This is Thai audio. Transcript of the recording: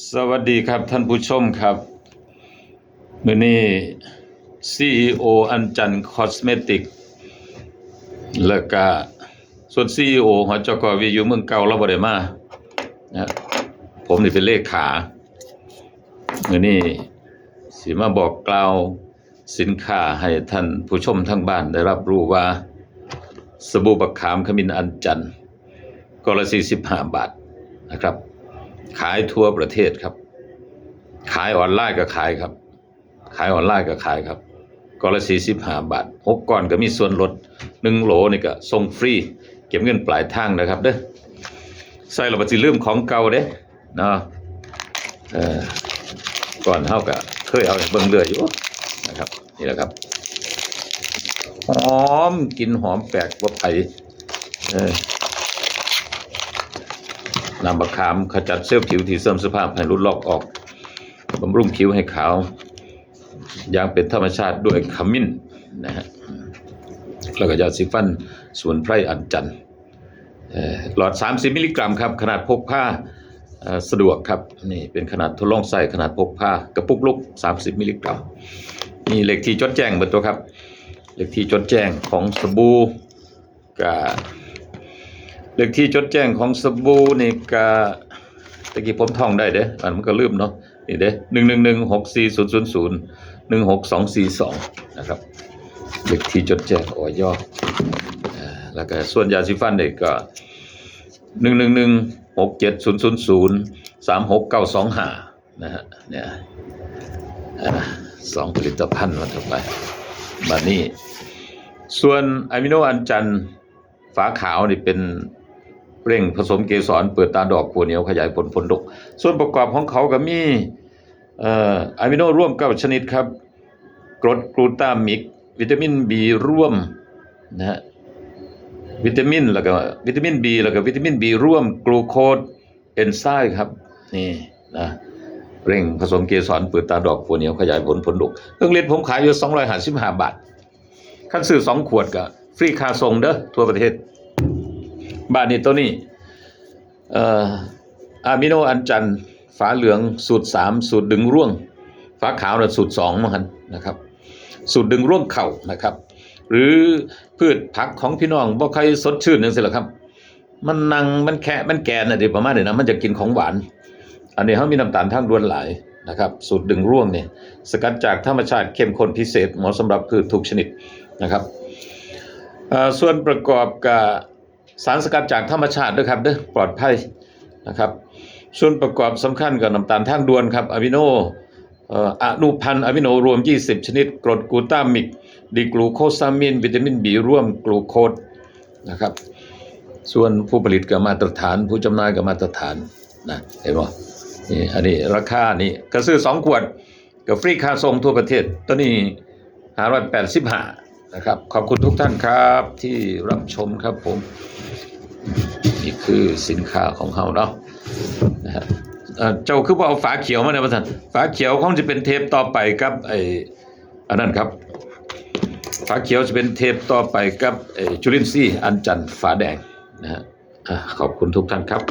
สวัสดีครับท่านผู้ชมครับมือนี้ CEO อันจันคอสเมติก แล้วก็ส่วน CEO หอจกวิอยู่เมืองเก่าเราบ่ได้มานะผมนี่เป็นเลขขามือนี้สิมาบอกกล่าวสินค้าให้ท่านผู้ชมทั้งบ้านได้รับรู้ว่า สบู่บักขามขมิ้นอันจันทร์กละ45บาทนะครับ ขายทั่วประเทศครับ ขายออนไลน์ก็ขายครับ ขายออนไลน์ก็ขายครับกละ45บห้าบาทหกก้อนก็มีส่วนลดหนึ่งโหลนี่ก็ส่งฟรี เก็บเงินปลายทางนะครับเด้อใส่ระบัดสิลืมของเก่าเด้เนาะก่อนเฮาก็เคยเอาเบิ่งเรือยอยู่นะครับนี่แหละครับหอมกินหอมแปลกว่าไผเออ นำบักขามขจัดเซลล์ผิวที่เสื่อมสภาพให้รุดลอกออกบำรุงผิวให้ขาวอย่างเป็นธรรมชาติด้วยขมิ้นนะฮะแล้วก็ยาสีฟันสมุนไพรอันจันหลอด 30 มิลลิกรัมครับ ขนาดพกพาสะดวกครับ นี่เป็นขนาดทดลองใส่ขนาดพกพากระปุกลูก30 มิลลิกรัมนี่เลขที่จดแจ้งเบนตัวครับ เลขที่จดแจ้งของสบู่กับ เลขที่จดแจ้งของสบู่นี่ก็ตะกี้ผมท่องได้เด้อันมันก็ลืมเนาะนี่เด้หนึ่งหนึ่งหนึ่งหกสี่ศูนย์ศูนย์ศูนย์หนึ่งหกสองสี่สองนะครับเลขที่จดแจ้งออยอแล้วก็ส่วนยาสีฟันเด็กก็หนึ่งหนึ่งหนึ่งหกเจ็ดศูนย์ศูนย์ศูนย์สามหกเก้าสองห้านะฮะเนี่ยสองผลิตภัณฑ์มาต่อไปมานี่ส่วนอะมิโนอันจันฝาขาวนี่เป็น เร่งผสมเกสรเปิดตาดอกขัวเหนียวขยายผลผลดก ส่วนประกอบของเขาก็มีอะมิโนร่วมเก้าชนิดครับ กรดกลูตามิก วิตามินบีร่วมนะฮะวิตามินแล้วก็วิตามินบีแล้วก็วิตามินบีร่วมกลูโคสเอนไซม์ครับนี่นะเร่งผสมเกสรเปิดตาดอกขัวเหนียวขยายผลผลดกเครื่องเล่นผมขายอยู่255บาทขั้นซื้อสองขวดก็ฟรีค่าส่งเด้อทั่วประเทศ บ้านนี้ตัวนี้เอ่ออะมิโนอันจันฝาเหลืองสูตรสามสูตรดึงร่วงฝาขาวน่ะสูตรสองมันนะครับ สูตรดึงร่วงเข่านะครับ หรือพืชผักของพี่น้องบ่ใครสดชื่นจังซี่ล่ะครับ มันนังมันแค่มันแกนน่ะดิประมาณนี้นะมันจะกินของหวาน อันนี้เขามีน้ำตาลทางดวนหลายนะครับ สูตรดึงร่วงเนี่ยสกัดจากธรรมชาติเข้มข้นพิเศษเหมาะสำหรับพืชทุกชนิดนะครับส่วนประกอบกับ สารสกัดจากธรรมชาติด้วยครับเด้อปลอดภัยนะครับ ส่วนประกอบสำคัญกับน้ำตาลทางด่วนครับอะมิโนอ่ออนุพันธ์อะมิโนรวม 20 ชนิด กรดกูตามิกดีกลูโคซามิน วิตามินบีร่วมกลูโคสนะครับ ส่วนผู้ผลิตกับมาตรฐาน ผู้จำหน่ายกับมาตรฐานนะเห็นบ่นี่อันนี้ราคานี่ก็ซื้อสองขวดกับฟรีค่าส่งทั่วประเทศตัวนี้ห้าร้อยแปดสิบห้า นะครับ ขอบคุณทุกท่านครับที่รับชมครับผม นี่คือสินค้าของเขาเนาะนะฮะเอ่อเจ้าคือว่าเอาฝาเขียวมาเนี่ยประธานฝาเขียวคงจะเป็นเทปต่อไปครับไออันนั้นครับ ฝาเขียวจะเป็นเทปต่อไปกับไอจุลินทรีย์อันจันทร์ฝาแดงนะฮะขอบคุณทุกท่านครับ